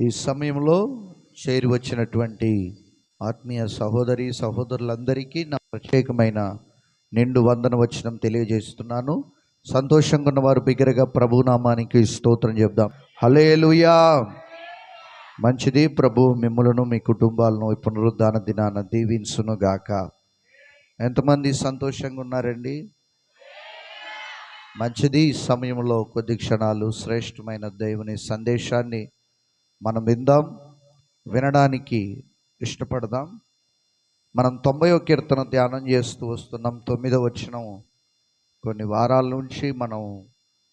ఈ సమయంలో చేరి వచ్చినటువంటి ఆత్మీయ సహోదరి సహోదరులందరికీ నా ప్రత్యేకమైన నిండు వందన వచనం తెలియజేస్తున్నాను. సంతోషంగా ఉన్నవారు బిగ్గరగా ప్రభునామానికి స్తోత్రం చెప్దాం. హలేలుయా మంచిది ప్రభు మిమ్మలను మీ కుటుంబాలను పునరుద్ధాన దినాన దీవించును గాక. ఎంతమంది సంతోషంగా ఉన్నారండి? మంచిది ఈ సమయంలో కొద్ది క్షణాలు శ్రేష్టమైన దేవుని సందేశాన్ని మనం విందాం వినడానికి ఇష్టపడదాం. మనం తొంభయో కీర్తన ధ్యానం చేస్తూ వస్తున్నాం. తొమ్మిదో వచ్చిన కొన్ని వారాల నుంచి మనం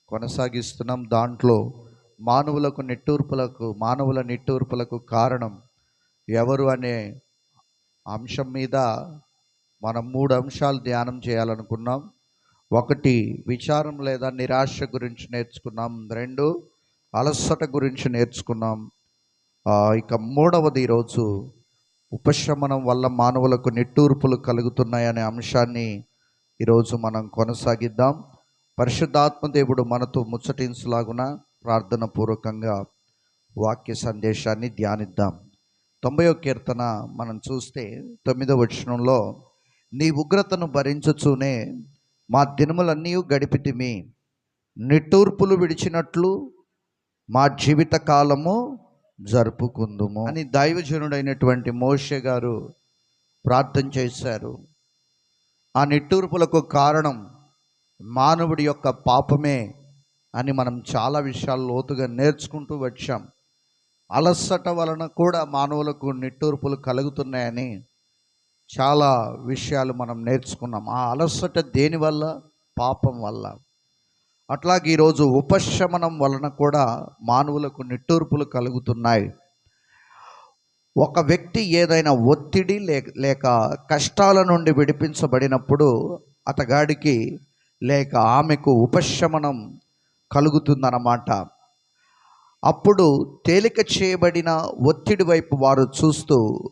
కొనసాగిస్తున్నాం. దాంట్లో మానవులకు నిట్టూర్పులకు మానవుల నిట్టూర్పులకు కారణం ఎవరు అనే అంశం మీద మనం మూడు అంశాలు ధ్యానం చేయాలనుకున్నాం. ఒకటి విచారం లేదా నిరాశ గురించి నేర్చుకున్నాం. రెండు అలసట గురించి నేర్చుకున్నాం. ఇక మూడవది ఈరోజు ఉపశమనం వల్ల మానవులకు నిట్టూర్పులు కలుగుతున్నాయనే అంశాన్ని ఈరోజు మనం కొనసాగిద్దాం. పరిశుద్ధాత్మ దేవుడు మనతో ముచ్చటించులాగున ప్రార్థన పూర్వకంగా వాక్య సందేశాన్ని ధ్యానిద్దాం. తొంభయో కీర్తన మనం చూస్తే తొమ్మిదవ వచనంలో నీ ఉగ్రతను భరించుచూనే మా దినములన్నీ గడిపితిమి. నిట్టూర్పులు విడిచినట్లు మా జీవిత కాలము జరుపుకుందుము అని దైవజనుడైనటువంటి మోషే గారు ప్రార్థన చేశారు. ఆ నిట్టూర్పులకు కారణం మానవుడి యొక్క పాపమే అని మనం చాలా విషయాలు లోతుగా నేర్చుకుంటూ వచ్చాం. అలసట వలన కూడా మానవులకు నిట్టూర్పులు కలుగుతున్నాయని చాలా విషయాలు మనం నేర్చుకున్నాం. ఆ అలసట దేనివల్ల పాపం వల్ల. అట్లాగే ఈరోజు ఉపశమనం వలన కూడా మానవులకు నిట్టూర్పులు కలుగుతున్నాయి. ఒక వ్యక్తి ఏదైనా ఒత్తిడి లేక లేక కష్టాల నుండి విడిపించబడినప్పుడు అతగాడికి లేక ఆమెకు ఉపశమనం కలుగుతుందన్నమాట. అప్పుడు తేలిక చేయబడిన ఒత్తిడి వైపు వారు చూస్తూ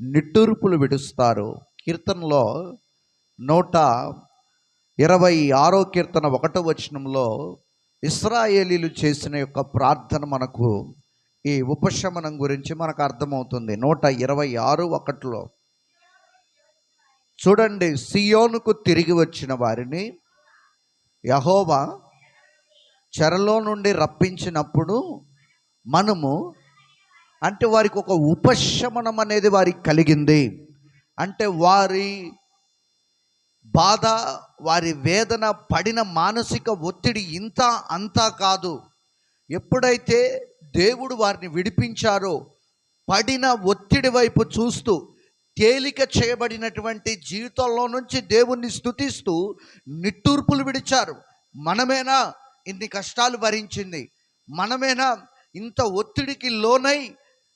నిట్టూర్పులు విడుస్తారు. కీర్తనలో నూట ఇరవై ఆరో కీర్తన ఒకటో వచనంలో ఇస్రాయేలీలు చేసిన యొక్క ప్రార్థన మనకు ఈ ఉపశమనం గురించి మనకు అర్థమవుతుంది. నూట ఇరవై ఆరు ఒకటిలో చూడండి సియోనుకు తిరిగి వచ్చిన వారిని యహోవా చెరలో నుండి రప్పించినప్పుడు మనము అంటే వారికి ఒక ఉపశమనం అనేది వారికి కలిగింది. అంటే వారి బాధ వారి వేదన పడిన మానసిక ఒత్తిడి ఇంత అంతా కాదు. ఎప్పుడైతే దేవుడు వారిని విడిపించారో పడిన ఒత్తిడి వైపు చూస్తూ తేలిక చేయబడినటువంటి జీవితంలో నుంచి దేవుణ్ణి స్తుతిస్తూ నిట్టూర్పులు విడిచారు. మనమేనా ఇన్ని కష్టాలు భరించింది? మనమేనా ఇంత ఒత్తిడికి లోనై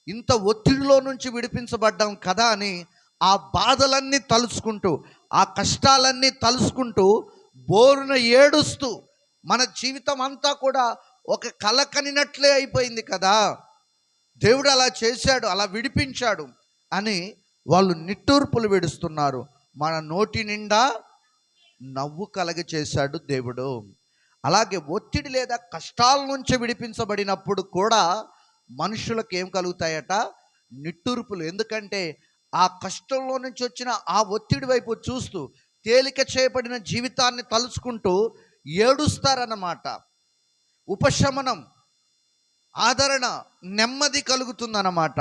ఇంత ఒత్తిడిలో నుంచి విడిపించబడ్డాం కదా అని ఆ బాధలన్నీ తలుచుకుంటూ ఆ కష్టాలన్నీ తలుచుకుంటూ బోరున ఏడుస్తూ మన జీవితం అంతా కూడా ఒక కల కనినట్లే అయిపోయింది కదా. దేవుడు అలా చేశాడు అలా విడిపించాడు అని వాళ్ళు నిట్టూర్పులు విడుస్తున్నారు. మన నోటి నిండా నవ్వు కలగ చేశాడు దేవుడు. అలాగే ఒత్తిడి లేదా కష్టాల నుంచి విడిపించబడినప్పుడు కూడా మనుషులకు ఏం కలుగుతాయట? నిట్టూర్పులు. ఎందుకంటే ఆ కష్టంలో నుంచి వచ్చిన ఆ ఒత్తిడి వైపు చూస్తూ తేలిక చేయబడిన జీవితాన్ని తలుచుకుంటూ ఏడుస్తారన్నమాట. ఉపశమనం ఆదరణ నెమ్మది కలుగుతుందన్నమాట.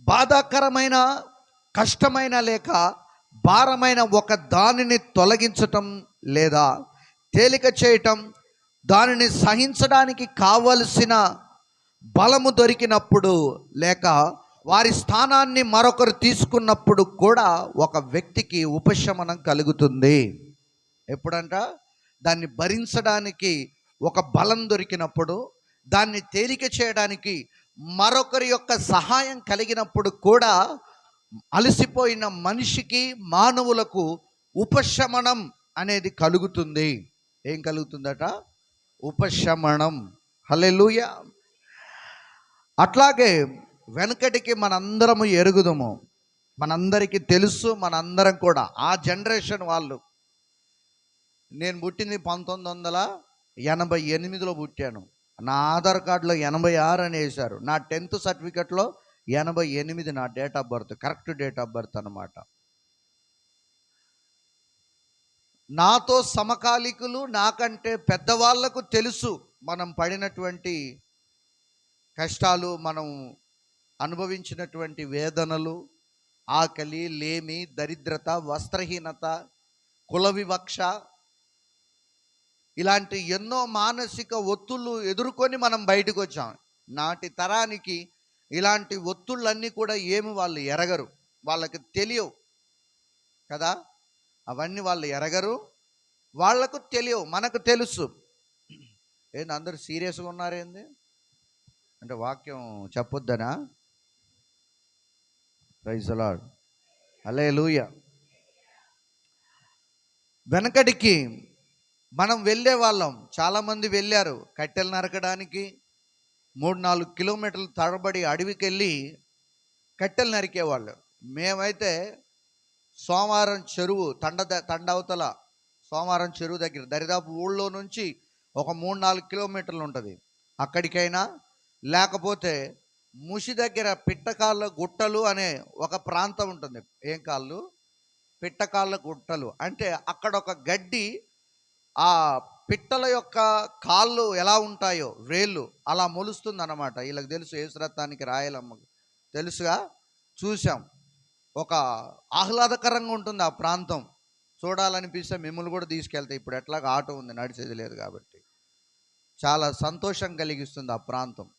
బాధాకరమైన కష్టమైన లేక భారమైన ఒక దానిని తొలగించటం లేదా తేలిక చేయటం దానిని సహించడానికి కావలసిన బలము దొరికినప్పుడు లేక వారి స్థానాన్ని మరొకరు తీసుకున్నప్పుడు కూడా ఒక వ్యక్తికి ఉపశమనం కలుగుతుంది. ఎప్పుడంట? దాన్ని భరించడానికి ఒక బలం దొరికినప్పుడు దాన్ని తేలిక చేయడానికి మరొకరి యొక్క సహాయం కలిగినప్పుడు కూడా అలసిపోయిన మనిషికి మానవులకు ఉపశమనం అనేది కలుగుతుంది. ఏం కలుగుతుందట? ఉపశమనం. హల్లెలూయ! అట్లాగే వెనకటికి మనందరము ఎరుగుదము. మనందరికీ తెలుసు మనందరం కూడా. ఆ జనరేషన్ వాళ్ళు. నేను పుట్టింది పంతొమ్మిది వందల ఎనభై ఎనిమిదిలో పుట్టాను. నా ఆధార్ కార్డులో ఎనభై ఆరు అని వేశారు. నా టెన్త్ సర్టిఫికెట్లో ఎనభై ఎనిమిది నా date of birth correct date of birth అనమాట నాతో సమకాలికులు నాకంటే పెద్దవాళ్ళకు తెలుసు మనం పడినటువంటి కష్టాలు మనం అనుభవించినటువంటి వేదనలు ఆకలి లేమి దరిద్రత వస్త్రహీనత కుల వివక్ష ఇలాంటి ఎన్నో మానసిక ఒత్తుళ్ళు ఎదుర్కొని మనం బయటకు వచ్చాం నాటి తరానికి ఇలాంటి ఒత్తుళ్ళన్నీ కూడా ఏమి వాళ్ళు ఎరగరు. వాళ్ళకి తెలియవు. కదా? అవన్నీ వాళ్ళు ఎరగరు. వాళ్ళకు తెలియవు. మనకు తెలుసు. ఏంది అందరూ సీరియస్గా ఉన్నారేంది? అంటే వాక్యం చెప్పొద్దనా? ప్రైజ్ అలాడ్ అలే లూయ వెనకటికి మనం వెళ్ళే వాళ్ళం. చాలామంది వెళ్ళారు కట్టెలు నరకడానికి. మూడు నాలుగు కిలోమీటర్లు తడబడి అడవికి వెళ్ళి కట్టెలు నరికేవాళ్ళు. మేమైతే సోమవారం చెరువు తండ ద- తండవతల సోమవారం చెరువు దగ్గర దరిదాపు ఊళ్ళో నుంచి ఒక మూడు నాలుగు కిలోమీటర్లు ఉంటుంది. అక్కడికైనా లేకపోతే ముషి దగ్గర పిట్టకాళ్ళ గుట్టలు అనే ఒక ప్రాంతం ఉంటుంది. ఏం కాళ్ళు? పిట్టకాళ్ళ గుట్టలు. అంటే అక్కడ ఒక గడ్డి ఆ పిట్టల యొక్క కాళ్ళు ఎలా ఉంటాయో వేళ్ళు అలా మొలుస్తుంది అనమాట వీళ్ళకి తెలుసు ఏసురత్నానికి రాయలమ్మకు తెలుసుగా? చూసాం ఒక ఆహ్లాదకరంగా ఉంటుంది ఆ ప్రాంతం. చూడాలనిపిస్తే మిమ్మల్ని కూడా తీసుకెళ్తాయి ఇప్పుడు ఎట్లాగా ఆటో ఉంది నడిచేది లేదు కాబట్టి. చాలా సంతోషం కలిగిస్తుంది ఆ ప్రాంతం.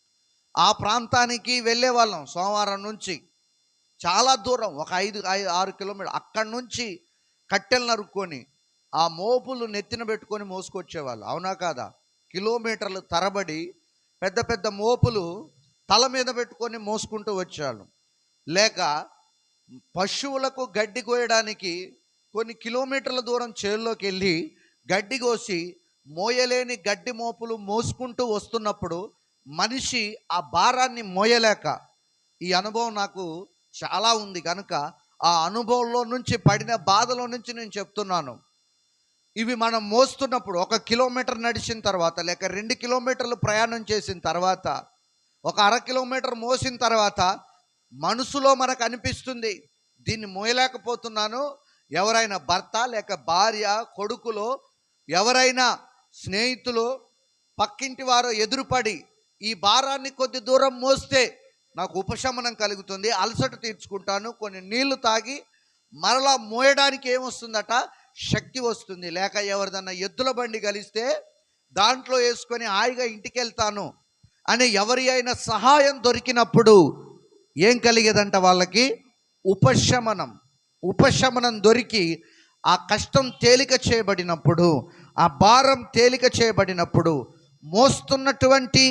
ఆ ప్రాంతానికి వెళ్ళే వాళ్ళం సోమవారం నుంచి. చాలా దూరం ఒక ఐదు ఐదు ఆరు కిలోమీటర్ అక్కడి నుంచి కట్టెలు నరుక్కొని ఆ మోపులు నెత్తిన పెట్టుకొని మోసుకొచ్చేవాళ్ళు. అవునా కాదా? కిలోమీటర్లు తరబడి పెద్ద పెద్ద మోపులు తల మీద పెట్టుకొని మోసుకుంటూ వచ్చేవాళ్ళు. లేక పశువులకు గడ్డి కోయడానికి కొన్ని కిలోమీటర్ల దూరం చేల్లోకి వెళ్ళి గడ్డి కోసి మోయలేని గడ్డి మోపులు మోసుకుంటూ వస్తున్నప్పుడు మనిషి ఆ భారాన్ని మోయలేక ఈ అనుభవం నాకు చాలా ఉంది. కనుక ఆ అనుభవంలో నుంచి పడిన బాధలో నుంచి నేను చెప్తున్నాను. ఇవి మనం మోస్తున్నప్పుడు ఒక కిలోమీటర్ నడిచిన తర్వాత లేక రెండు కిలోమీటర్లు ప్రయాణం చేసిన తర్వాత ఒక అర కిలోమీటర్ మోసిన తర్వాత మనసులో మనకు అనిపిస్తుంది దీన్ని మోయలేకపోతున్నాను. ఎవరైనా భర్త లేక భార్య కొడుకులో ఎవరైనా స్నేహితులు పక్కింటి వారు ఎదురుపడి ఈ భారాన్ని కొద్ది దూరం మోస్తే నాకు ఉపశమనం కలుగుతుంది అలసట తీర్చుకుంటాను కొన్ని నీళ్ళు తాగి మరలా మోయడానికి ఏమొస్తుందట? శక్తి వస్తుంది. లేక ఎవరిదన్నా ఎద్దుల బండి కలిస్తే దాంట్లో వేసుకొని హాయిగా ఇంటికి వెళ్తాను అని ఎవరి అయినా సహాయం దొరికినప్పుడు ఏం కలిగేదంట వాళ్ళకి? ఉపశమనం. ఉపశమనం దొరికి ఆ కష్టం తేలిక చేయబడినప్పుడు ఆ భారం తేలిక చేయబడినప్పుడు మోస్తున్నటువంటి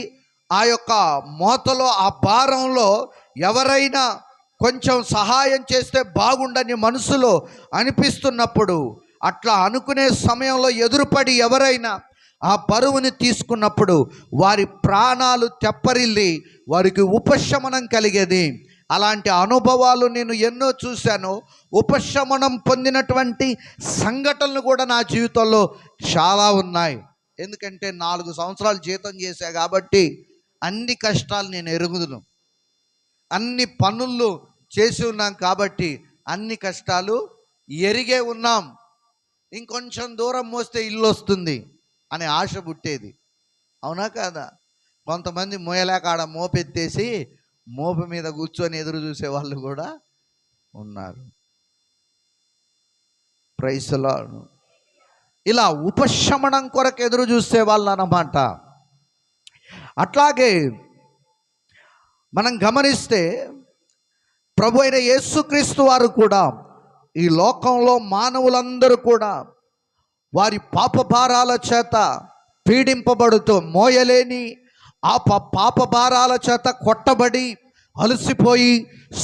ఆ యొక్క మోతలో ఆ భారంలో ఎవరైనా కొంచెం సహాయం చేస్తే బాగుండని మనసులో అనిపిస్తున్నప్పుడు అట్లా అనుకునే సమయంలో ఎదురుపడి ఎవరైనా ఆ బరువుని తీసుకున్నప్పుడు వారి ప్రాణాలు తెప్పరిల్లి వారికి ఉపశమనం కలిగేది. అలాంటి అనుభవాలు నేను ఎన్నో చూశాను. ఉపశమనం పొందినటువంటి సంఘటనలు కూడా నా జీవితంలో చాలా ఉన్నాయి. ఎందుకంటే నాలుగు సంవత్సరాలు జీతం చేశా కాబట్టి అన్ని కష్టాలు నేను ఎరుగుదును. అన్ని పనులు చేసి ఉన్నాం కాబట్టి అన్ని కష్టాలు ఎరిగే ఉన్నాం. ఇంకొంచెం దూరం మోస్తే ఇల్లు వస్తుంది అనే ఆశ పుట్టేది. అవునా కాదా? కొంతమంది మోయలేక ఆడ మోపెత్తేసి మోపు మీద కూర్చొని ఎదురు చూసే వాళ్ళు కూడా ఉన్నారు. ప్రైస్లో ఇలా ఉపశమనం కొరకు ఎదురు చూసే వాళ్ళు అన్నమాట. అట్లాగే మనం గమనిస్తే ప్రభు అయిన యేసుక్రీస్తు వారు కూడా ఈ లోకంలో మానవులందరూ కూడా వారి పాప భారాల చేత పీడింపబడుతూ మోయలేని ఆ పాప భారాల చేత కొట్టబడి అలసిపోయి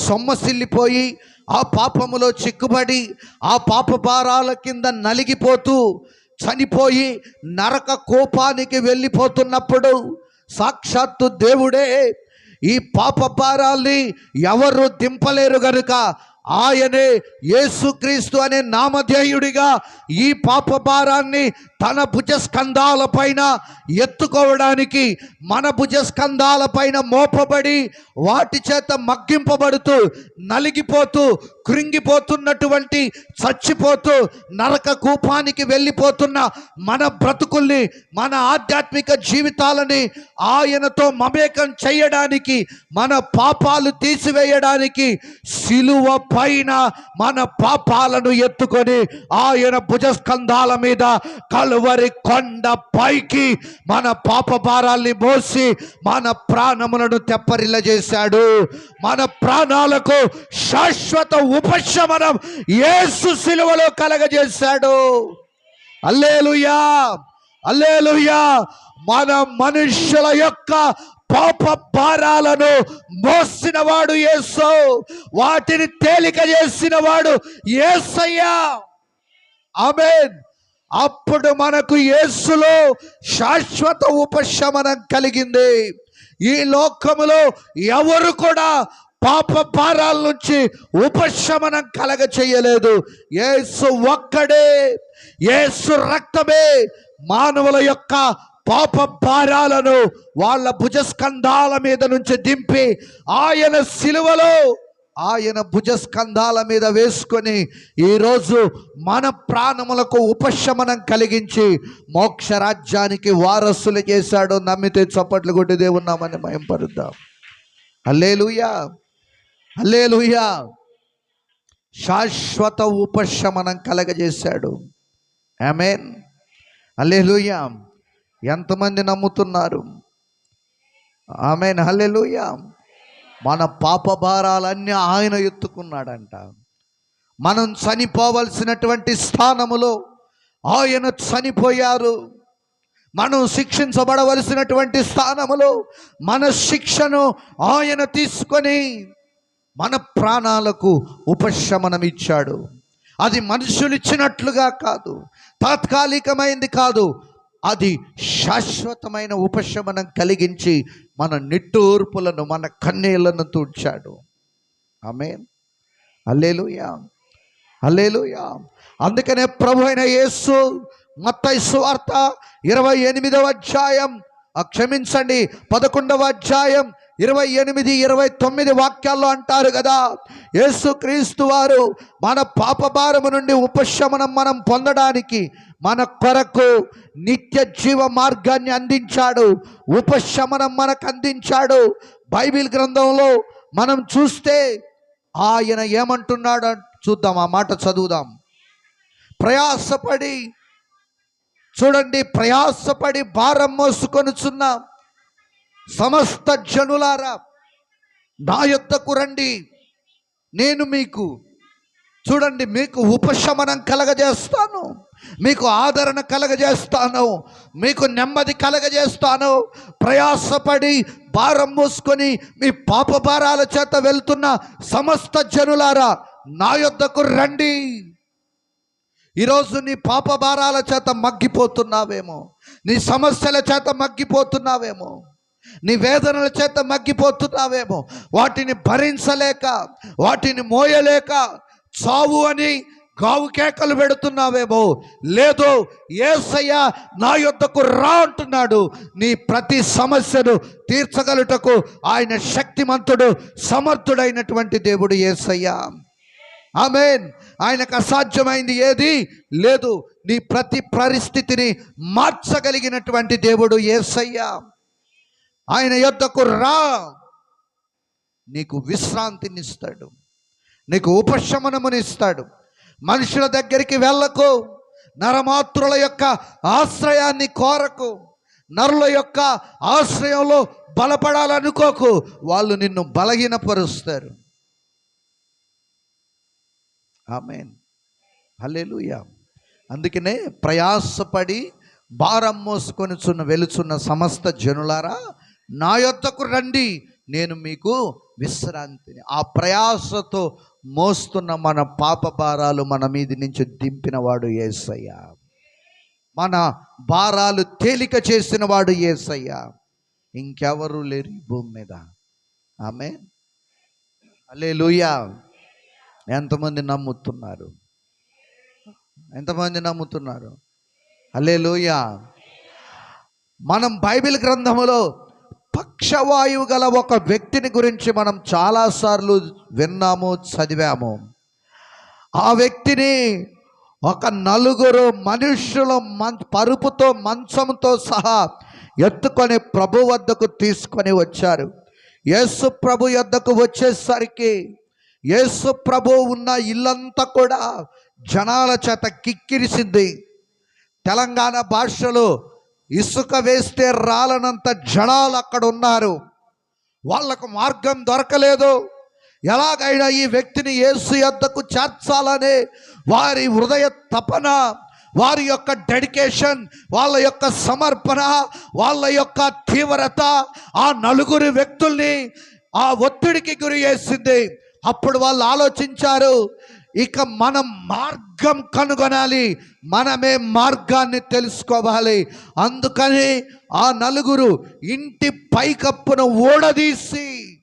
సొమ్మసిల్లిపోయి ఆ పాపములో చిక్కుబడి ఆ పాప భారాల కింద నలిగిపోతూ చనిపోయి నరక కోపానికి వెళ్ళిపోతున్నప్పుడు సాక్షాత్తు దేవుడే ఈ పాప భారాల్ని ఎవరు దింపలేరు గనుక ఆయనే యేసుక్రీస్తు అనే నామధేయుడిగా ఈ పాప భారాన్ని తన భుజస్కంధాల పైన ఎత్తుకోవడానికి మన భుజస్కంధాల పైన మోపబడి వాటి చేత మగ్గింపబడుతూ నలిగిపోతూ కృంగిపోతున్నటువంటి చచ్చిపోతూ నరక కూపానికి వెళ్ళిపోతున్న మన బ్రతుకుల్ని మన ఆధ్యాత్మిక జీవితాలని ఆయనతో మమేకం చేయడానికి మన పాపాలు తీసివేయడానికి సిలువ పైన మన పాపాలను ఎత్తుకొని ఆయన భుజస్కంధాల మీద కలువరి కొండ పైకి మన పాప భారాల్ని మోసి మన ప్రాణములను తెప్పరిల్ల చేశాడు మన ప్రాణాలకు శాశ్వత ఉపశమనం యేసు సిలువలో కలగజేశాడు. అల్లేలుయా అల్లేలుయా మన మనుష్యుల యొక్క పాప భారాలను మోసినవాడు ఏసో యేసు. వాటిని తేలిక చేసినవాడు ఏసయ్యా ఆమెన్. అప్పుడు మనకు యేసులో శాశ్వత ఉపశమనం కలిగింది. ఈ లోకములో ఎవరు కూడా పాప భారాల నుంచి ఉపశమనం కలగ చేయలేదు యేసు ఒక్కడే. యేసు రక్తమే మానవుల యొక్క పాప భారాలను వాళ్ళ భుజస్కంధాల మీద నుంచి దింపి ఆయన సిలువలో ఆయన భుజస్కంధాల మీద వేసుకొని ఈరోజు మన ప్రాణములకు ఉపశమనం కలిగించి మోక్ష రాజ్యానికి వారసులు చేశాడు. నమ్మితే చప్పట్లు కొట్టి దేవున్నామని మయం పరుద్దాం హల్లేలుయా! హల్లేలుయా! శాశ్వత ఉపశమనం కలగజేశాడు. ఆమెన్. హల్లేలుయా! ఎంతమంది నమ్ముతున్నారు? ఆమెన్. హల్లెలూయా! మన పాప భారాలన్నీ ఆయన ఎత్తుకున్నాడంట. మనం చనిపోవలసినటువంటి స్థానములో ఆయన చనిపోయారు. మనం శిక్షించబడవలసినటువంటి స్థానములో మన శిక్షను ఆయన తీసుకొని మన ప్రాణాలకు ఉపశమనం ఇచ్చాడు అది మనుషులు ఇచ్చినట్లుగా కాదు. తాత్కాలికమైంది కాదు. అది శాశ్వతమైన ఉపశమనం కలిగించి మన నిట్టూర్పులను మన కన్నీళ్ళను తూడ్చాడు ఆమె అల్లేలుయా అల్లేలుయా అందుకనే ప్రభు అయిన యేసు మత్తయి సువార్త ఇరవై ఎనిమిదవ అధ్యాయం క్షమించండి పదకొండవ అధ్యాయం ఇరవై ఎనిమిది ఇరవై తొమ్మిది వాక్యాల్లో అంటారు కదా యేసు క్రీస్తు వారు మన పాపభారము నుండి ఉపశమనం మనం పొందడానికి మన కొరకు నిత్య జీవ మార్గాన్ని అందించాడు. ఉపశమనం మనకు అందించాడు. బైబిల్ గ్రంథంలో మనం చూస్తే ఆయన ఏమంటున్నాడు చూద్దాం ఆ మాట చదువుదాం. ప్రయాసపడి చూడండి ప్రయాసపడి భారం మోసుకొనుచున్న సమస్త జనులారా నా యొద్దకు రండి నేను మీకు చూడండి మీకు ఉపశమనం కలగజేస్తాను. మీకు ఆదరణ కలగజేస్తాను. మీకు నెమ్మది కలగజేస్తాను. ప్రయాసపడి భారం మూసుకొని మీ పాప భారాల చేత వెళ్తున్న సమస్త జనులారా నా యొద్దకు రండి. ఈరోజు నీ పాప భారాల చేత మగ్గిపోతున్నావేమో. నీ సమస్యల చేత మగ్గిపోతున్నావేమో. నీ వేదనల చేత మగ్గిపోతున్నావేమో. వాటిని భరించలేక వాటిని మోయలేక చావు అని గావు కేకలు పెడుతున్నావేమో లేదు ఏసయ్య నా యొద్దకు రా అంటున్నాడు. నీ ప్రతి సమస్యను తీర్చగలుటకు ఆయన శక్తిమంతుడు సమర్థుడైనటువంటి దేవుడు ఏసయ్య. ఆమెన్. ఆయనకు అసాధ్యమైంది ఏది? లేదు నీ ప్రతి పరిస్థితిని మార్చగలిగినటువంటి దేవుడు ఏసయ్య. ఆయన యొద్దకు రా. నీకు విశ్రాంతిని ఇస్తాడు నీకు ఉపశమనమునిస్తాడు. మనుషుల దగ్గరికి వెళ్ళకు. నరమాతృల యొక్క ఆశ్రయాన్ని కోరకు. నరుల యొక్క ఆశ్రయంలో బలపడాలనుకోకు. వాళ్ళు నిన్ను బలహీనపరుస్తారు. ఆమెన్. హల్లెలూయా. అందుకనే ప్రయాసపడి భారం మోసుకొనిచున్న వెలుచున్న సమస్త జనులారా నా యొద్దకు రండి. నేను మీకు విశ్రాంతిని ఆ ప్రయాసతో మోస్తున్న మన పాప భారాలు మన మీది నుంచి దింపినవాడు ఏసయ్య. మన భారాలు తేలిక చేసిన వాడు ఏసయ్య. ఇంకెవరు లేరు ఈ భూమి మీద. ఆమె అలే ఎంతమంది నమ్ముతున్నారు? ఎంతమంది నమ్ముతున్నారు? అల్లెలుయ మనం బైబిల్ గ్రంథములో పక్షవాయువు గల ఒక వ్యక్తిని గురించి మనం చాలాసార్లు విన్నాము చదివాము. ఆ వ్యక్తిని ఒక నలుగురు మనుషుల మం పరుపుతో మంచంతో సహా ఎత్తుకొని ప్రభు వద్దకు తీసుకొని వచ్చారు. యేసు ప్రభు వద్దకు వచ్చేసరికి యేసు ప్రభు ఉన్న ఇల్లంతా కూడా జనాల చేత కిక్కిరిసింది. తెలంగాణ భాషలో ఇసుక వేస్తే రాలనంత జనాలు అక్కడ ఉన్నారు. వాళ్ళకు మార్గం దొరకలేదు. ఎలాగైనా ఈ వ్యక్తిని ఏసు ఎద్దకు చేర్చాలనే వారి హృదయ తపన వారి యొక్క డెడికేషన్ వాళ్ళ యొక్క సమర్పణ వాళ్ళ యొక్క తీవ్రత ఆ నలుగురు వ్యక్తుల్ని ఆ ఒత్తిడికి గురి చేసింది. అప్పుడు వాళ్ళు ఆలోచించారు ఇక మనం మార్గం కనుగొనాలి. మనమే మార్గాన్ని తెలుసుకోవాలి. అందుకని ఆ నలుగురు ఇంటి పైకప్పును ఓడదీసి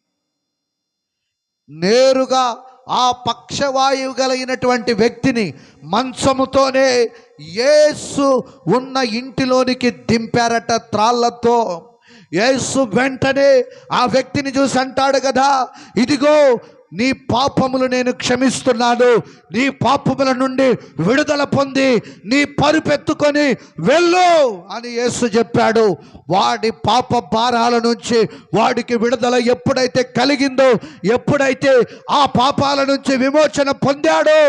నేరుగా ఆ పక్షవాయువు కలిగినటువంటి వ్యక్తిని మంచముతోనే యేసు ఉన్న ఇంటిలోనికి దింపారట త్రాళ్ళతో. యేసు వెంటనే ఆ వ్యక్తిని చూసి అంటాడు కదా ఇదిగో నీ పాపములు నేను క్షమిస్తున్నాను. నీ పాపముల నుండి విడుదల పొంది నీ పరుపెత్తుకొని వెళ్ళు అని యేసు చెప్పాడు. వాడి పాప భారాల నుంచి వాడికి విడుదల ఎప్పుడైతే కలిగిందో ఎప్పుడైతే ఆ పాపాల నుంచి విమోచన పొందాడో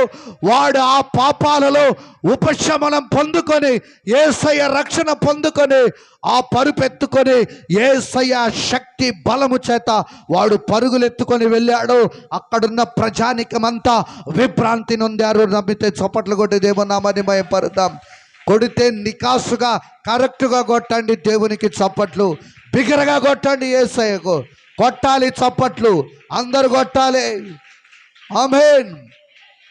వాడు ఆ పాపాలలో ఉపశమనం పొందుకొని ఏసయ్య రక్షణ పొందుకొని ఆ పరుపెత్తుకొని ఏసయ్య శక్తి బలము చేత వాడు పరుగులెత్తుకొని వెళ్ళాడు అక్కడున్న ప్రజానికమంతా విభ్రాంతి నొందారు. నమ్మితే చొప్పట్లు కొట్టి దేవనామాన్ని భయపడదాం కొడితే నికాసుగా కరెక్ట్గా కొట్టండి దేవునికి చప్పట్లు. బిగరగా కొట్టండి ఏసయ్యకు. కొట్టాలి చప్పట్లు. అందరు కొట్టాలి. ఆమెన్.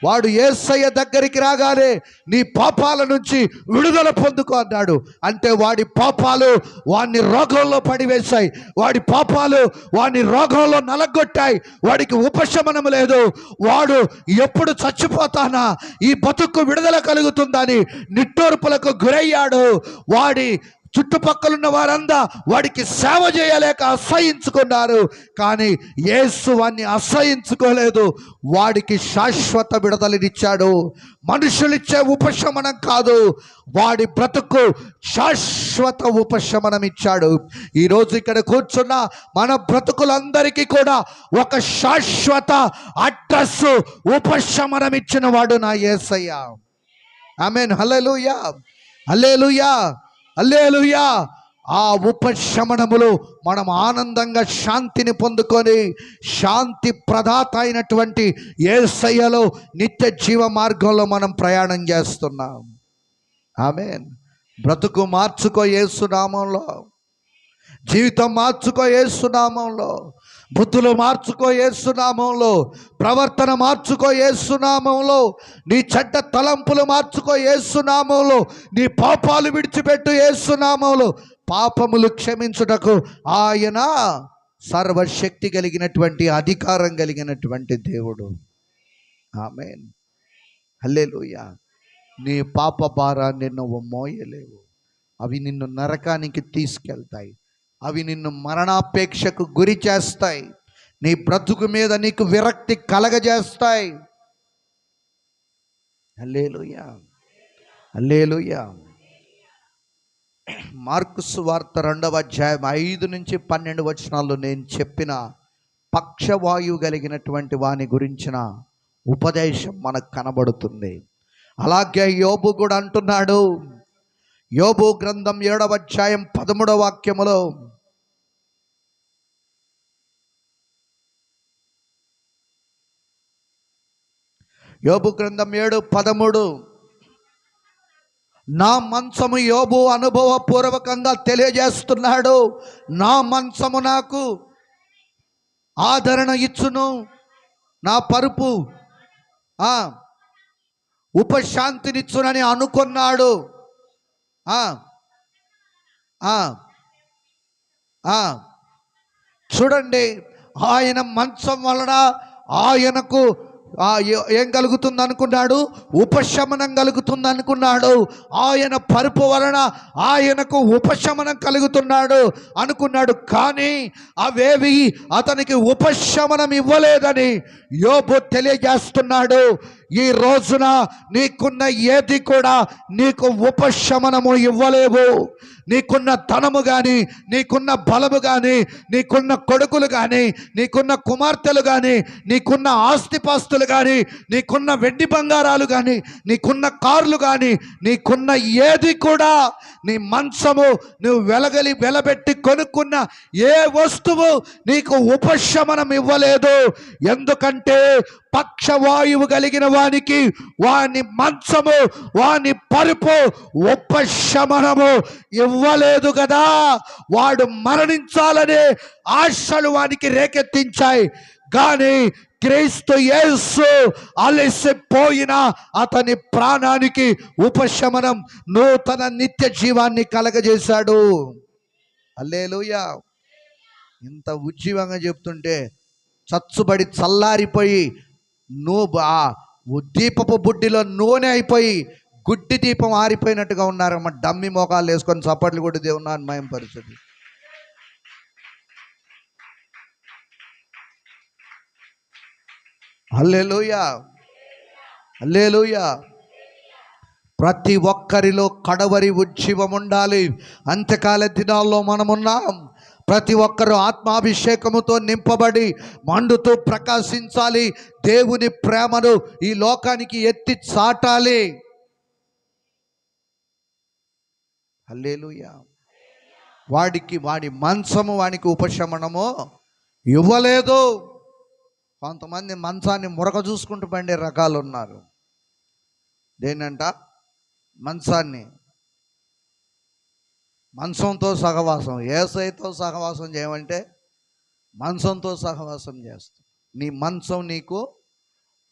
వాడు ఏసయ్య దగ్గరికి రాగానే నీ పాపాల నుంచి విడుదల పొందుకో అన్నాడు. అంటే వాడి పాపాలు వాడిని రోగంలో పడివేశాయి. వాడి పాపాలు వాడిని రోగంలో నలగొట్టాయి. వాడికి ఉపశమనం లేదు. వాడు ఎప్పుడు చచ్చిపోతానా? ఈ బతుకు విడుదల కలుగుతుందని నిట్టూర్పులకు గురయ్యాడు. వాడి చుట్టుపక్కలున్న వారంతా వాడికి సేవ చేయలేక అసహించుకున్నారు. కానీ యేసు వాడిని అసహించుకోలేదు. వాడికి శాశ్వత విడుదలనిచ్చాడు. మనుషులిచ్చే ఉపశమనం కాదు. వాడి బ్రతుకు శాశ్వత ఉపశమనం ఇచ్చాడు ఈరోజు ఇక్కడ కూర్చున్న మన బ్రతుకులందరికీ కూడా ఒక శాశ్వత అడ్రస్ ఉపశమనం ఇచ్చిన వాడు నా యేసయ్య. మీన్ హల్లెలూయా. హల్లెలూయా. అల్లేలుయా ఆ ఉపశమనములు మనం ఆనందంగా శాంతిని పొందుకొని శాంతి ప్రదాత అయినటువంటి ఏసయ్యలో నిత్య జీవ మార్గంలో మనం ప్రయాణం చేస్తున్నాం. ఆమెన్. బ్రతుకు మార్చుకో ఏసునామంలో జీవితం మార్చుకో ఏసునామంలో బుద్ధులు మార్చుకో ఏసునామంలో ప్రవర్తన మార్చుకో ఏసునామంలో నీ చెడ్డ తలంపులు మార్చుకో ఏసునామంలో నీ పాపాలు విడిచిపెట్టు ఏసునామంలో పాపములు క్షమించుటకు ఆయన సర్వశక్తి కలిగినటువంటి అధికారం కలిగినటువంటి దేవుడు. ఆమెన్. హల్లేలుయ. నీ పాప భారాన్ని నువ్వు మోయలేవు. అవి నిన్ను నరకానికి తీసుకెళ్తాయి. అవి నిన్ను మరణాపేక్షకు గురి చేస్తాయి. నీ బ్రతుకు మీద నీకు విరక్తి కలగజేస్తాయి. అల్లేలుయా అల్లేలుయా మార్కుస్ వార్త రెండవ అధ్యాయం ఐదు నుంచి పన్నెండు వచనాల్లో నేను చెప్పిన పక్షవాయువు కలిగినటువంటి వాని గురించిన ఉపదేశం మనకు కనబడుతుంది. అలాగే యోబు కూడా అంటున్నాడు యోబు గ్రంథం ఏడవ అధ్యాయం పదమూడవ వాక్యములో యోబు గ్రంథం ఏడు పదమూడు. నా మంచము యోబు అనుభవపూర్వకంగా తెలియజేస్తున్నాడు. నా మంచము నాకు ఆదరణ ఇచ్చును. నా పరుపు ఉపశాంతినిచ్చునని అనుకున్నాడు. చూడండి ఆయన మంచం వలన ఆయనకు ఆ, ఏం కలుగుతుంది అనుకున్నాడు ఉపశమనం కలుగుతుంది అనుకున్నాడు ఆయన పరుపు వలన ఆయనకు ఉపశమనం కలుగుతున్నాడు అనుకున్నాడు. కానీ అవేవి అతనికి ఉపశమనం ఇవ్వలేదని యోబు తెలియజేస్తున్నాడు. ఈ రోజున నీకున్న ఏది కూడా నీకు ఉపశమనము ఇవ్వలేవు. నీకున్న ధనము కానీ నీకున్న బలము కానీ నీకున్న కొడుకులు కానీ నీకున్న కుమార్తెలు కానీ నీకున్న ఆస్తిపాస్తులు కానీ నీకున్న వెండి బంగారాలు కానీ నీకున్న కార్లు కానీ నీకున్న ఏది కూడా నీ మంచము నువ్వు వెలగలి వెలబెట్టి కొనుక్కున్న ఏ వస్తువు నీకు ఉపశమనం ఇవ్వలేదు. ఎందుకంటే పక్షవాయువు కలిగిన వానికి వాని మంచము వాని పరుపు ఉపశమనము ఇవ్వలేదు కదా. వాడు మరణించాలనే ఆశలు వానికి రేకెత్తించాయి. కానీ క్రీస్తు యేసు అలసిపోయిన అతని ప్రాణానికి ఉపశమనం నూతన నిత్య జీవాన్ని కలగజేశాడు. అల్లేలుయా ఇంత ఉజ్జీవంగా చెప్తుంటే చచ్చుబడి చల్లారిపోయి నువ్వు ఆ దీపపు బుడ్డిలో నూనె అయిపోయి గుడ్డి దీపం ఆరిపోయినట్టుగా ఉన్నారమ్మ. డమ్మి మోకాలు వేసుకొని చప్పట్లు కొట్టి దేవుని అన్మయం పరిస్థితి హల్లెలూయా. హల్లెలూయా. ప్రతి ఒక్కరిలో కడవరి ఉజ్జీవం ఉండాలి. అంత్యకాల దినాల్లో మనమున్నాం. ప్రతి ఒక్కరూ ఆత్మాభిషేకముతో నింపబడి మండుతూ ప్రకాశించాలి. దేవుని ప్రేమను ఈ లోకానికి ఎత్తి చాటాలి. అల్లేలుయా వాడికి వాడి మంచము వానికి ఉపశమనము ఇవ్వలేదు. కొంతమంది మంచాన్ని మురక చూసుకుంటూ పండే రకాలు ఉన్నారు దేనంట మంచాన్ని. మంచంతో సహవాసం ఏసైతో సహవాసం చేయమంటే మంచంతో సహవాసం చేస్తాం. నీ మంచం నీకు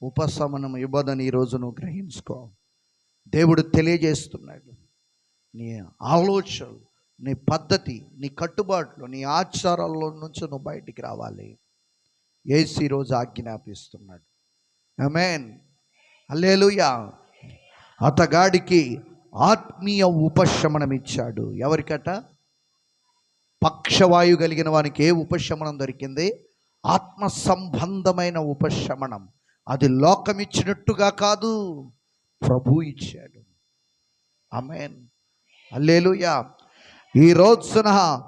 ఉపశమనం ఇవ్వదని ఈరోజు నువ్వు గ్రహించుకో. దేవుడు తెలియజేస్తున్నాడు. నీ ఆలోచనలు నీ పద్ధతి నీ కట్టుబాట్లు నీ ఆచారాల్లో నుంచి నువ్వు బయటికి రావాలి. ఏసీ రోజు ఆజ్ఞాపిస్తున్నాడు. ఆమేన్. అల్లేలుయా అతగాడికి ఆత్మీయ ఉపశమనం ఇచ్చాడు ఎవరికట? పక్షవాయు కలిగిన వానికి ఏ ఉపశమనం దొరికింది? ఆత్మ సంబంధమైన ఉపశమనం. అది లోకం ఇచ్చినట్టుగా కాదు ప్రభు ఇచ్చాడు. ఆమెన్. అల్లేలుయా ఈ రోజున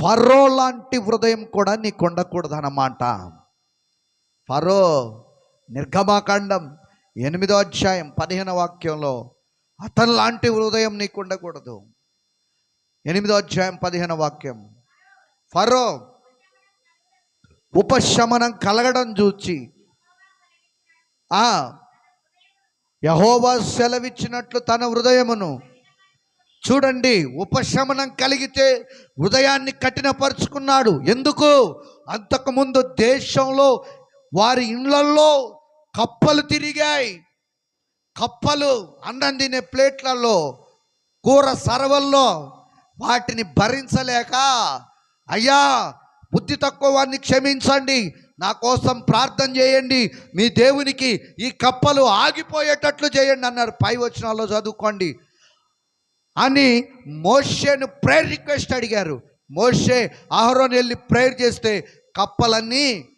ఫరో లాంటి హృదయం కూడా నీకు ఉండకూడదు అన్నమాట. ఫరో నిర్గమాకాండం ఎనిమిదో అధ్యాయం పదిహేను వాక్యంలో అతను లాంటి హృదయం నీకు ఉండకూడదు. ఎనిమిదో అధ్యాయం పదిహేను వాక్యం. ఫరో ఉపశమనం కలగడం చూచి ఆ యహోవా సెలవిచ్చినట్లు తన హృదయమును చూడండి ఉపశమనం కలిగితే హృదయాన్ని కఠినపరుచుకున్నాడు. ఎందుకు? అంతకుముందు దేశంలో వారి ఇండ్లల్లో కప్పలు తిరిగాయి. కప్పలు అన్నం తినే ప్లేట్లలో కూర సరవల్లో వాటిని భరించలేక అయ్యా బుద్ధి తక్కువ వారిని క్షమించండి నా కోసం ప్రార్థన చేయండి మీ దేవునికి ఈ కప్పలు ఆగిపోయేటట్లు చేయండి అన్నారు. పై వచనాల్లో చదువుకోండి. అని మోషేను ప్రేయర్ రిక్వెస్ట్ అడిగారు. మోషే అహరోన్ వెళ్ళి ప్రేయర్ చేస్తే కప్పలన్నీ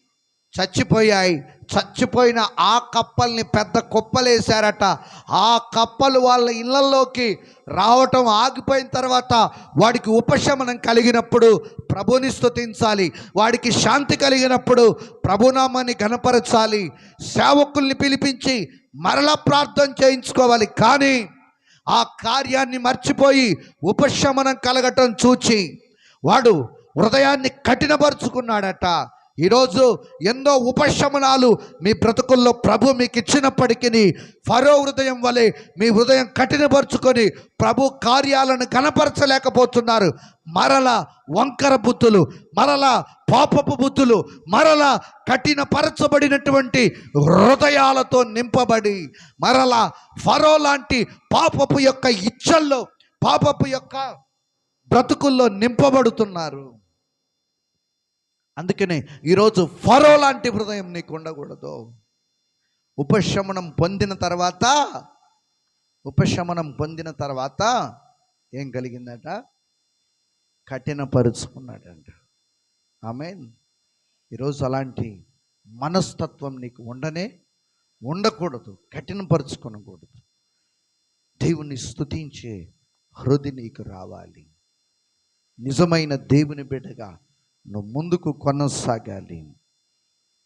చచ్చిపోయాయి. చచ్చిపోయిన ఆ కప్పల్ని పెద్ద కుప్పలేశారట. ఆ కప్పలు వాళ్ళ ఇళ్ళలోకి రావటం ఆగిపోయిన తర్వాత వాడికి ఉపశమనం కలిగినప్పుడు ప్రభుని స్థుతించాలి వాడికి శాంతి కలిగినప్పుడు ప్రభునామాన్ని గణపరచాలి సేవకుల్ని పిలిపించి మరలా ప్రార్థన చేయించుకోవాలి. కానీ ఆ కార్యాన్ని మర్చిపోయి ఉపశమనం కలగటం చూచి వాడు హృదయాన్ని కఠినపరుచుకున్నాడట. ఈరోజు ఎన్నో ఉపశమనాలు మీ బ్రతుకుల్లో ప్రభు మీకు ఇచ్చినప్పటికీ ఫరో హృదయం వలె మీ హృదయం కఠినపరుచుకొని ప్రభు కార్యాలను కనపరచలేకపోతున్నారు మరల వంకర బుద్ధులు మరల పాపపు బుద్ధులు మరల కఠినపరచబడినటువంటి హృదయాలతో నింపబడి మరల ఫరో లాంటి పాపపు యొక్క ఇచ్చల్లో పాపపు యొక్క బ్రతుకుల్లో నింపబడుతున్నారు. అందుకనే ఈరోజు ఫరో లాంటి హృదయం నీకు ఉండకూడదు. ఉపశమనం పొందిన తర్వాత ఉపశమనం పొందిన తర్వాత ఏం కలిగిందట? కఠినపరుచుకున్నాడంట. ఆమె ఈరోజు అలాంటి మనస్తత్వం నీకు ఉండనే ఉండకూడదు కఠినపరుచుకునకూడదు. దేవుని స్థుతించే హృది నీకు రావాలి. నిజమైన దేవుని బిడ్డగా నువ్వు ముందుకు కొనసాగాలి.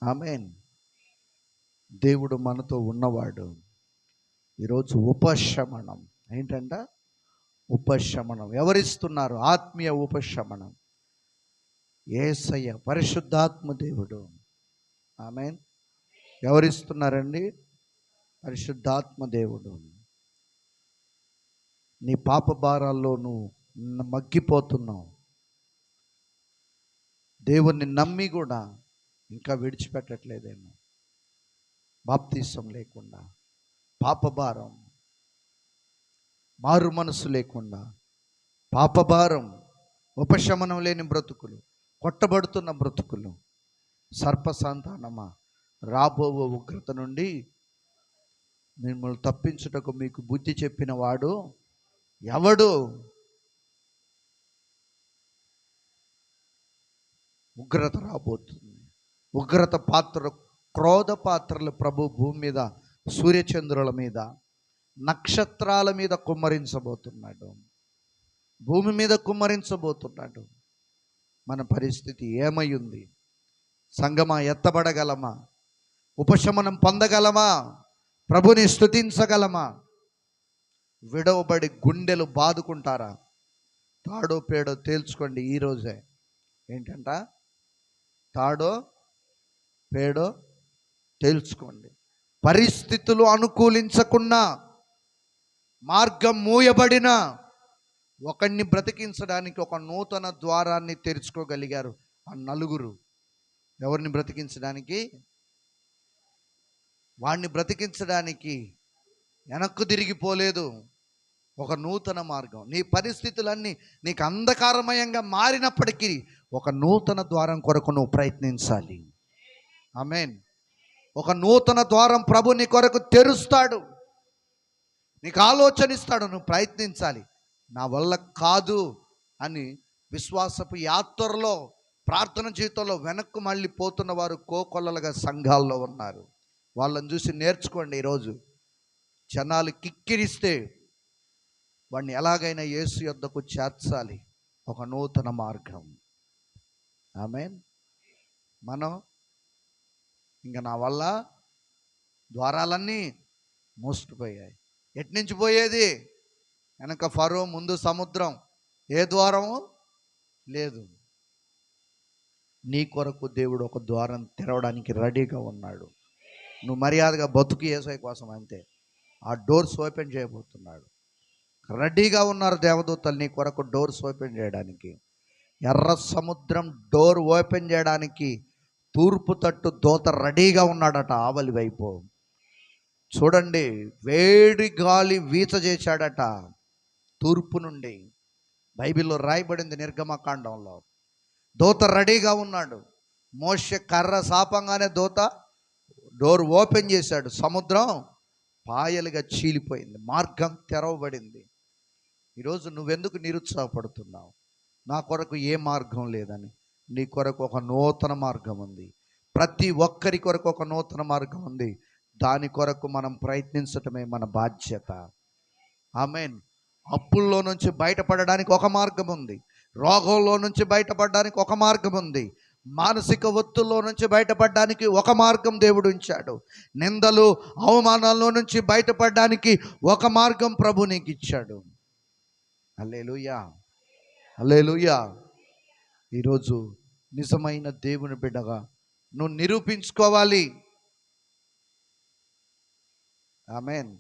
ఆమెన్. దేవుడు మనతో ఉన్నవాడు. ఈరోజు ఉపశమనం. ఏంటంట? ఉపశమనం. ఎవరిస్తున్నారు? ఆత్మీయ ఉపశమనం. ఏసయ్య పరిశుద్ధాత్మ దేవుడు. ఆమెన్. ఎవరిస్తున్నారండి? పరిశుద్ధాత్మ దేవుడు. నీ పాప భారాల్లో నువ్వు మగ్గిపోతున్నావు. దేవుణ్ణి నమ్మి కూడా ఇంకా విడిచిపెట్టట్లేదేమో. బాప్తీసం లేకుండా పాపభారం మారు మనసు లేకుండా పాపభారం ఉపశమనం లేని బ్రతుకులు కొట్టబడుతున్న బ్రతుకులు సర్పసంతానమా రాబో ఉగ్రత నుండి మిమ్మల్ని తప్పించుటకు మీకు బుద్ధి చెప్పిన వాడు ఎవడు? ఉగ్రత రాబోతుంది. ఉగ్రత పాత్ర క్రోధ పాత్రలు ప్రభు భూమి మీద సూర్యచంద్రుల మీద నక్షత్రాల మీద కుమ్మరించబోతున్నాడు. భూమి మీద కుమ్మరించబోతున్నాడు. మన పరిస్థితి ఏమై ఉంది సంగమా ఎత్తబడగలమా? ఉపశమనం పొందగలమా? ప్రభుని స్థుతించగలమా విడవబడి గుండెలు బాదుకుంటారా? తాడో పేడో తేల్చుకోండి ఈరోజే ఏంటంట? తాడో పేడో తేల్చుకోండి. పరిస్థితులు అనుకూలించకున్నా మార్గం మూయబడిన ఒకరిని బ్రతికించడానికి ఒక నూతన ద్వారాన్ని తెరుచుకోగలిగారు ఆ నలుగురు. ఎవరిని బ్రతికించడానికి? వాడిని బ్రతికించడానికి వెనక్కు తిరిగిపోలేదు. ఒక నూతన మార్గం. నీ పరిస్థితులన్నీ నీకు అంధకారమయంగా మారినప్పటికీ ఒక నూతన ద్వారం కొరకు నువ్వు ప్రయత్నించాలి. ఆమెన్. ఒక నూతన ద్వారం ప్రభు నీ కొరకు తెరుస్తాడు. నీకు ఆలోచన ఇస్తాడు నువ్వు ప్రయత్నించాలి. నా వల్ల కాదు అని విశ్వాసపు యాత్రలో ప్రార్థన జీవితంలో వెనక్కు మళ్ళీ పోతున్న వారు కోకొల్లలుగా సంఘాల్లో ఉన్నారు. వాళ్ళని చూసి నేర్చుకోండి ఈరోజు. జనాలు కిక్కిరిస్తే వాడిని ఎలాగైనా యేసు యొద్దకు చేర్చాలి. ఒక నూతన మార్గం. ఆమె మనం ఇంకా నా వల్ల ద్వారాలన్నీ మూసుకుపోయాయి. ఎట్నుంచి పోయేది? వెనక ఫరో ముందు సముద్రం. ఏ ద్వారము? లేదు. నీ కొరకు దేవుడు ఒక ద్వారం తెరవడానికి రెడీగా ఉన్నాడు. నువ్వు మర్యాదగా బతుకు ఏసై కోసం అంతే. ఆ డోర్స్ ఓపెన్ చేయబోతున్నాడు. రెడీగా ఉన్నారు దేవదూతలు నీ కొరకు డోర్స్ ఓపెన్ చేయడానికి. ఎర్ర సముద్రం డోర్ ఓపెన్ చేయడానికి తూర్పు తట్టు దోత రెడీగా ఉన్నాడట ఆవలి వైపు. చూడండి వేడి గాలి వీచ చేశాడట తూర్పు నుండి. బైబిల్లో రాయబడింది నిర్గమకాండంలో. దోత రెడీగా ఉన్నాడు. మోష కర్ర శాపంగానే దోత డోర్ ఓపెన్ చేశాడు. సముద్రం పాయలుగా చీలిపోయింది. మార్గం తెరవబడింది. ఈరోజు నువ్వెందుకు నిరుత్సాహపడుతున్నావు? నా కొరకు ఏ మార్గం లేదని. నీ కొరకు ఒక నూతన మార్గం ఉంది. ప్రతి ఒక్కరి కొరకు ఒక నూతన మార్గం ఉంది. దాని కొరకు మనం ప్రయత్నించటమే మన బాధ్యత. ఆమెన్. అప్పుల్లో నుంచి బయటపడడానికి ఒక మార్గం ఉంది. రోగంలో నుంచి బయటపడడానికి ఒక మార్గం ఉంది. మానసిక ఒత్తుల్లో నుంచి బయటపడడానికి ఒక మార్గం దేవుడు ఉంచాడు. నిందలు అవమానాల్లో నుంచి బయటపడడానికి ఒక మార్గం ప్రభు నీకు ఇచ్చాడు అల్లేలుయా అల్లేలుయా ఈరోజు నిజమైన దేవుని బిడ్డగా నువ్వు నిరూపించుకోవాలి. ఆమెన్.